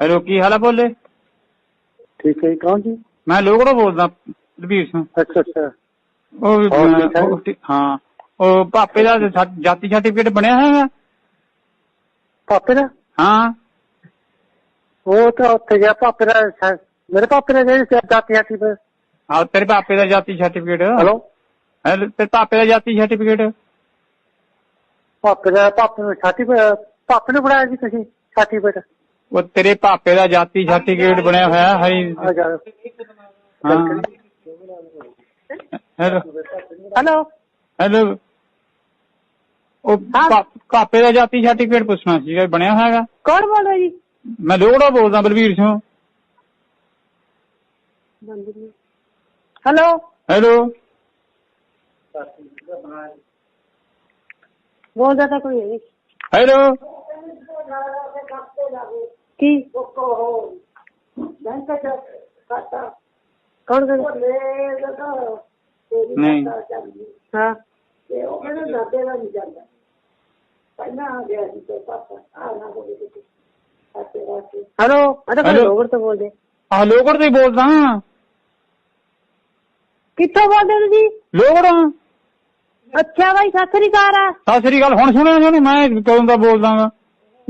Hello ਕੀ ਹਾਲ ਹੈ ਬੋਲੇ ਠੀਕ ਹੈ ਜੀ, ਕੌਣ ਜੀ? ਮੈਂ ਲੋਗੜੋ ਬੋਲਦਾ ਲਵੀਰ ਸਿੰਘ। ਅੱਛਾ ਅੱਛਾ। ਉਹ ਹੋਰ ਠੀਕ ਠਾਕ? ਉਹ ਠੀਕ- ਹਾਂ। ਉਹ ਪਾਪੇ ਦਾ ਸਾ- ਜਾਤੀ ਸਰਟੀਫਿਕੇਟ ਬਣਿਆ ਹੈਗਾ ਪਾਪੇ ਦਾ? ਹਾਂ। ਉਹ ਤਾਂ ਉੱਥੇ ਗਿਆ ਪਾਪੇ ਦਾ ਮੇਰੇ ਪਾਪੇ ਦਾ ਜਿਹੜੀ ਜਾਤੀ ਜਾਤੀ ਪਰ ਹਾਂ ਤੇਰੇ ਪਾਪੇ ਦਾ ਜਾਤੀ ਸਰਟੀਫਿਕੇਟ। ਹੈਲੋ? ਹੈਲੋ ਤੇਰੇ ਪਾਪੇ ਦਾ ਜਾਤੀ ਸਰਟੀਫਿਕੇਟ। ਪਾਪੇ ਦਾ ਪਾਪੇ ਨੂੰ ਛਾਤੀ ਪਾਪੇ ਨੂੰ ਬਣਾਇਆ ਜੀ ਤੁਸੀਂ ਛਾਤੀ ਪਰ ਉਹ ਤੇਰੇ ਪਾਪੇ ਦਾ ਜਾਤੀ ਸਰਟੀਫਿਕੇਟ ਬਣਿਆ ਹੋਇਆ ਹਰੀ। ਹੈਲੋ। ਹੈਲੋ। ਹੈਲੋ। ਉਹ ਪਾ- ਪਾਪੇ ਦਾ ਜਾਤੀ ਸਰਟੀਫਿਕੇਟ ਪੁੱਛਣਾ ਸੀਗਾ ਬਣਿਆ ਹੋਇਆਗਾ ਕੌਣ ਬੋਲ ਰਿਹਾ ਜੀ? ਮੈਂ ਲੋਗੜੋ ਬੋਲਦਾ ਬਲਵੀਰ ਸਿੰਘ। ਹੈਲੋ। ਹੈਲੋ। ਬੋਲਦਾ ਤਾਂ ਕੋਈ ਨਹੀਂ। ਹੈਲੋ। ਕੀ? ਕੌਣ ਕਰ ਨਹੀਂ। ਹਾਂ। ਹੈਲੋ ਅਰੇ ਕੋਈ Hello? ਲੋਗਰ ਤੋਂ ਬੋਲਦੇ। ਆ ਲੋਗੜ ਤੋਂ ਹੀ ਬੋਲਦਾ ਕਿੱਥੋਂ ਬੋਲਦੇ ਹੋ ਤੁਸੀਂ? ਲੋਗੜੋਂ ਅੱਛਾ ਬਾਈ ਸਤਿ ਸ੍ਰੀ ਅਕਾਲ ਆ। ਸਤਿ ਸ੍ਰੀ ਅਕਾਲ। ਹੁਣ ਸੁਣਿਆ ਤੁਹਾਨੂੰ ਮੈਂ ਕਦੋਂ ਦਾ ਬੋਲਦਾਗਾ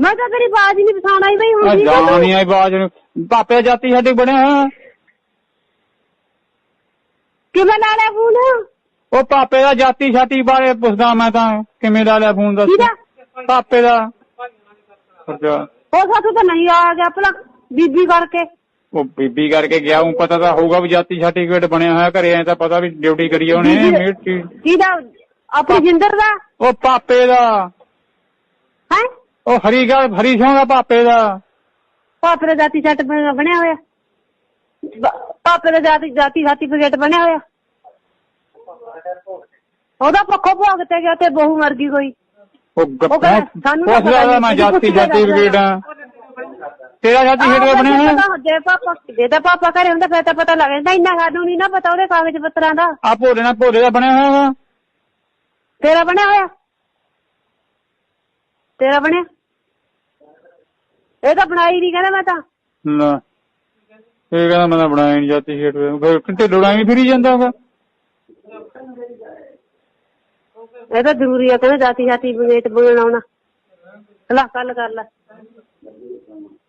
ਮੈਂ ਤਾਂ ਤੇਰੀ ਹੀ ਨਹੀਂ ਪਛਾਣ ਆਈ ਬਈ ਹੁਣ ਕੀ ਜਾਣ ਆਈ ਬਾਜ ਨੂੰ। ਪਾਪੇ ਜਾਤੀ ਸਾਡੇ ਬਣਿਆ ਕਿਵੇਂ ਲਾ ਲਿਆ ਫੋਨ? ਉਹ ਪਾਪੇ ਦਾ ਜਾਤੀ ਛਾਤੀ ਬਾਰੇ ਪੁੱਛਦਾ ਮੈਂ ਤਾਂ ਕਿਵੇਂ ਲਾ ਲਿਆ ਫੋਨ ਦਾ ਕਿਹਦਾ? ਪਾਪੇ ਦਾ। ਅੱਛਾ। ਉਹ ਸਾਥੋਂ ਤਾਂ ਨਹੀਂ ਆ ਗਿਆ ਭਲਾ ਬੀਬੀ ਕਰਕੇ। ਉਹ ਬੀਬੀ ਕਰਕੇ ਗਿਆ ਹੂੰ ਪਤਾ ਤਾਂ ਹੋਊਗਾ ਵੀ ਜਾਤੀ ਸਰਟੀਫਿਕੇਟ ਬਣਿਆ ਹੋਇਆ ਘਰੇ ਐ ਤਾਂ ਪਤਾ ਵੀ ਡਿਊਟੀ ਕਰੀ ਉਹਨੇ ਬੀਬੀ- ਮਿਰਚੀ ਕਿਹਦਾ? ਆਪਣੀ ਜਿੰਦਰ ਦਾ? ਉਹ ਪਾਪੇ ਦਾ। ਹੈ ਉਹ ਹਰੀ ਗਾ ਹਰੀ ਸਿੰਘ ਦਾ ਪਾਪੇ ਦਾ। ਪਾਪੇ ਦਾ ਜਾਤੀ ਸੱਟ ਬਣਿਆ ਹੋਇਆ। ਬ- ਪਾਪੇ ਦਾ ਜਾਤੀ ਜਾਤੀ ਸਰਟੀਫਿਕੇਟ ਬਣਿਆ ਹੋਇਆ। ਉਹਦਾ ਪੱਖੋਂ ਭੋਗ ਤੇ ਗਿਆ ਤੇ ਬਹੂ ਮਰ ਗਈ ਕੋਈ। ਉਹ ਉਹ ਕਹਿੰਦਾ, ਸਾਨੂੰ ਤਾਂ ਪੁੱਛਦਾ ਪਤਾ ਮੈਂ ਨਹੀਂ, ਜਾਤੀ ਪੁੱਛਦਾ ਸਰਟੀਫਿਕੇਟ ਆ ਤੇਰਾ ਜਾਤੀ ਸਰਟੀਫਿਕੇਟ ਬਣਿਆ ਹੋਇਆ? ਜੇ ਪਾਪਾ ਜੇ ਤਾਂ ਪਾਪਾ ਘਰੇ ਹੁੰਦਾ ਫਿਰ ਤਾਂ ਪਤਾ ਲੱਗ ਜਾਂਦਾ ਇੰਨਾ ਸਾਨੂੰ ਨਹੀਂ ਨਾ ਪਤਾ ਉਹਦੇ ਕਾਗਜ਼ ਪੱਤਰਾਂ ਦਾ। ਆ ਭੋਲੇ ਨਾਲ ਭੋਲੇ ਦਾ ਬਣਿਆ ਹੋਇਆ ਵਾ। ਤੇਰਾ ਬਣਿਆ ਹੋਇਆ? ਤੇਰਾ ਬਣਿਆ? ਇਹ ਤਾਂ ਬਣਾਈ ਨਹੀਂ ਕਹਿੰਦਾ ਮੈਂ ਤਾਂ। ਲੈ ਇਹ ਕਹਿੰਦਾ ਮੈਂ ਤਾਂ ਬਣਾਇਆ ਨਹੀਂ ਜਾਤੀ ਸਰਟੀਫਿਕੇਟ ਕਿਤੇ ਲੜਾਈ ਫਿਰੀ ਜਾਂਦਾ ਹੋਗਾ ਇਹ ਤਾਂ ਜ਼ਰੂਰੀ ਆ ਕਹਿੰਦਾ ਜਾਤੀ ਜਾਤੀ ਬਗੇਟ ਬਣਾਉਣਾ ਲੈ ਕੱਲ ਕਰ ਲੈ।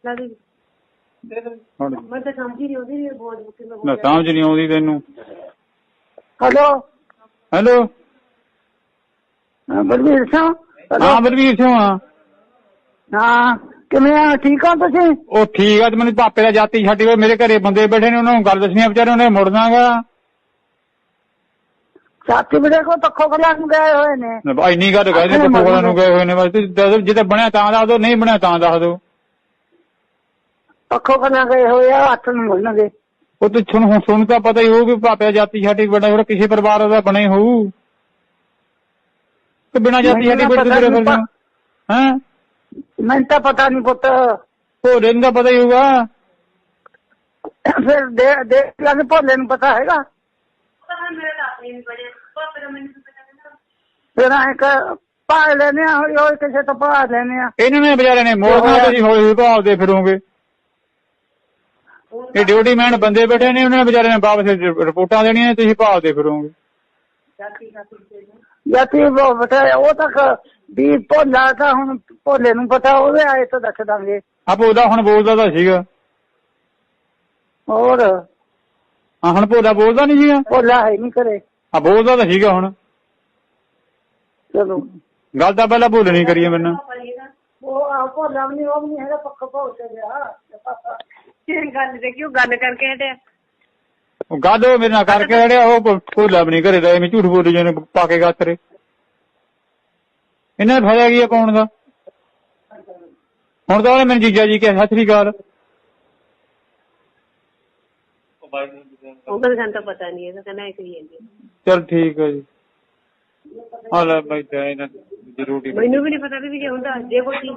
ਲੈ ਵੀ। ਹੁਣ। ਮੈਂ ਤਾਂ ਸਮਝ ਨਹੀਂ ਨਹੀਂ ਬਹੁਤ ਬੁੱਕੀ ਮੈਂ ਨਾ ਸਮਝ ਨਹੀਂ ਆਉਂਦੀ ਤੈਨੂੰ। ਹੈਲੋ? ਹੈਲੋ? ਬਲਵੀਰ ਸਿੰਘ? ਹਾਂ ਬਲਵੀਰ ਸਿੰਘ ਆ ਹਾਂ ਕਿਵੇਂ ਆ? ਠੀਕ ਹੋ ਤੁਸੀਂ? ਉਹ ਠੀਕ ਆ ਤੇ ਮੈਨੂੰ ਪਾਪੇ ਦਾ ਜਾਤੀ ਛੱਡੀ ਹੋਏ ਮੇਰੇ ਘਰੇ ਬੰਦੇ ਬੈਠੇ ਨੇ ਉਹਨਾਂ ਨੂੰ ਗੱਲ ਦੱਸਣੀ ਆ ਵਿਚਾਰੇ ਉਹਨੇ ਮੁੜਨਾਗਾ ਸਾਥੀ ਵੀਰੇ ਕੋ ਤੱਕੋ ਕਲਾ ਨੂੰ ਗਏ ਹੋਏ ਨੇ। ਇੰਨੀ ਗੱਲ ਕਹਿੰਦੇ ਅੱਛਾ, ਪੱਪੂ ਨੂੰ ਗਏ ਹੋਏ ਨੇ ਬਸ ਜਿੱਤੇ ਬਣਿਆ ਤਾਂ ਦੱਸ ਦਿਓ ਨਹੀਂ ਬਣਿਆ ਤਾਂ ਦੱਸ ਦਿਓ ਤੱਕੋ ਕਲਾ ਗਏ ਹੋਏ ਆ ਹੱਥ ਨੂੰ ਮੁੜਨਗੇ। ਉਹ ਤੇ ਤੁਹਾਨੂੰ ਹੁਣ ਸੁਣ ਤਾਂ ਪਤਾ ਹੀ ਹੋਊ ਕਿ ਪਾਪੇ ਦਾ ਜਾਤੀ ਸਰਟੀਫਿਕੇਟ ਹੋਰ ਕਿਸੇ ਪਰਿਵਾਰ ਦਾ ਬਣੇ ਹੋਊ। ਤੇ ਬਿਨਾਂ ਜਾਤੀ ਤਾਂ ਸਰਟੀਫਿਕੇਟ ਦੇ ਪਤਾ ਫਿਰਦੇ ਨਹੀਂ ਹਾਂ? ਮੈਨੂੰ ਤਾਂ ਪਤਾ ਨਹੀਂ ਪੁੱਤ। ਭੋਲੇ ਨੂੰ ਤਾਂ ਪਤਾ ਹੀ ਹੋਊਗਾ। ਫਿਰ ਦੇ ਦੇ ਲੱਗ ਭੋਲੇ ਨੂੰ ਪਤਾ ਹੈਗਾ। ਫਿਰ ਐ ਕ ਪਾ ਲੈਨੇ ਆ ਹੌਲੀ ਹੌਲੀ ਕਿਸੇ ਤੋਂ ਪਾ ਲੈਨੇ ਆ ਇਹਨਾਂ ਨੇ ਵਿਚਾਰੇ ਨੇ ਮੋੜਨਾ ਤੁਸੀਂ ਹੌਲੀ ਹੌਲੀ ਭਾਲਦੇ ਫਿਰੋਗੇ। ਇਹ ਡਿਊਟੀ ਮੈਨ ਬੰਦੇ ਬੈਠੇ ਨੇ ਉਹਨਾਂ ਨੇ ਵਿਚਾਰੇ ਨੇ ਵਾਪਸ ਰਿਪੋਰਟਾਂ ਦੇਣੀਆਂ ਨੇ ਤੁਸੀਂ ਭਾਲਦੇ ਫਿਰੋਗੇ। ਯਾਤੀ ਉਹ ਬਤਾ ਉਹ ਤੱਕ ਵੀ ਭੋਲਾ ਤਾਂ ਹੁਣ ਭੋਲੇ ਨੂੰ ਪਤਾ ਉਹਦੇ ਆਏ ਤਾਂ ਦੱਸ ਦਾਂਗੇ। ਆ ਭੋਲਾ ਹੁਣ ਬੋਲਦਾ ਤਾਂ ਸੀਗਾ। ਹੋਰ? ਹਾਂ ਹੁਣ ਭੋਲਾ ਬੋਲਦਾ ਨਹੀਂ ਸੀਗਾ? ਭੋਲਾ ਹੈ ਨਹੀਂ ਕਰੇ ਆ ਬੋਲਦਾ ਤਾਂ ਸੀਗਾ ਹੁਣ। ਚਲੋ। ਗੱਲ ਤਾਂ ਪਹਿਲਾਂ ਭੁੱਲ ਨਹੀਂ ਕਰੀਏ ਮੈਨੂੰ। ਉਹ ਆ ਭੋਲਾ ਵੀ ਨਹੀਂ ਉਹ ਵੀ ਨਹੀਂ ਹੈਗਾ ਪੱਕਾ ਭੋਲ ਤੇ ਗਿਆ ਗੱਲ ਤੇ ਕਿਉਂ ਗੱਲ ਕਰਕੇ ਹਟਿਆ। ਉਹ ਉਹ ਮੇਰੇ ਨਾਲ ਕਰਕੇ ਹੜਿਆ ਉਹ ਭੋ- ਭੋਲਾ ਵੀ ਨਹੀਂ ਘਰੇ ਦਾ ਐਵੇਂ ਝੂਠ ਬੋਲੀ ਜਾਂਦੇ ਪਾ ਕੇ ਗਾਤਰੇ ਇਹਨਾਂ ਦਾ ਫਾਇਦਾ ਕੀ ਆ ਪਾਉਣ ਦਾ? ਹੁਣ ਤਾਂ ਉਹਨੇ ਮੈਨੂੰ ਜੀਜਾ ਜੀ ਕਿਹਾ ਸਤਿ ਸ੍ਰੀ ਅਕਾਲ। ਉਹ ਕਹਿੰਦਾ ਤਾਂ ਪਤਾ ਨਹੀਂ ਇਹਦਾ ਕਹਿੰਦਾ ਇੱਕ ਹੀ ਹੈ ਚਲ ਠੀਕ ਹੈ ਜੀ। ਆ ਲੈ ਬਾਈ ਤੇ ਇਹਨਾਂ ਜ਼ਰੂਰੀ ਮੈਨੂੰ ਵੀ ਨਹੀਂ ਪਤਾ ਵੀ ਜੇ ਹੁੰਦਾ ਜੇ ਕੋਈ ਨਹੀਂ।